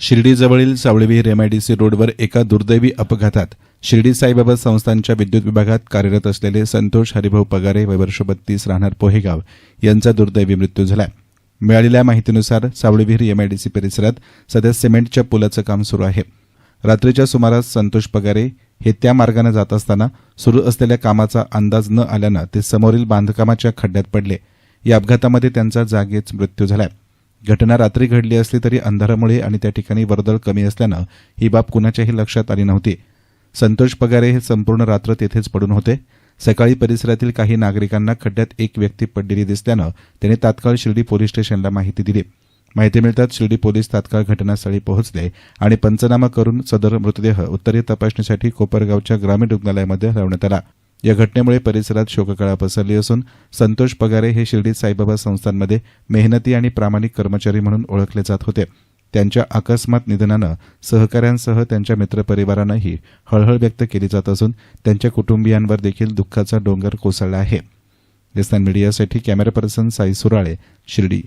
शिर्डीजवळील सावळीविहीर MIDC रोडवर एका दुर्दैवी अपघातात शिर्डी साईबाबा संस्थांच्या विद्युत विभागात कार्यरत असलेले संतोष हरिभाऊ पगारे वय वर्ष बत्तीस राहणार पोहेगाव यांचा दुर्दैवी मृत्यू झाला. मिळालेल्या माहितीनुसार सावळीविहीर एमआयडीसी परिसरात सध्या सिमेंटच्या पुलाचं काम सुरू आहे. रात्रीच्या सुमारास संतोष पगारे हे त्या मार्गाने जात असताना सुरू असलेल्या कामाचा अंदाज न आल्यानं ते समोरील बांधकामाच्या खड्ड्यात पडले. या अपघातामध्ये त्यांचा जागीच मृत्यू झाला आहे घटना रात्री घडली असली तरी अंधारामुळे आणि त्या ठिकाणी वर्दळ कमी असल्यानं ही बाब कुणाच्याही लक्षात आली नव्हती. संतोष पगारे हे संपूर्ण रात्र तेथेच पडून होते. सकाळी परिसरातील काही नागरिकांना खड्ड्यात एक व्यक्ती पडलेली दिसल्यानं त्यांनी तात्काळ शिर्डी पोलीस स्टेशनला माहिती दिली. माहिती मिळताच शिर्डी पोलीस तात्काळ घटनास्थळी पोहोचले आणि पंचनामा करून सदर मृतदेह उत्तरीय तपासणीसाठी कोपरगावच्या ग्रामीण रुग्णालयामध्ये हलवण्यात आला. या घटनेमुळे परिसरात शोककळा पसरली असून संतोष पगारे हे शिर्डी साईबाबा संस्थांमध्ये मेहनती आणि प्रामाणिक कर्मचारी म्हणून ओळखले जात होते. त्यांच्या अकस्मात निधनानं सहकाऱ्यांसह त्यांच्या मित्रपरिवारानंही हळहळ व्यक्त केली जात असून त्यांच्या कुटुंबियांवर देखील दुःखाचा डोंगर कोसळला आहे. देवस्थान मीडियासाठी कॅमेरा पर्सन साई सुराळे शिर्डी.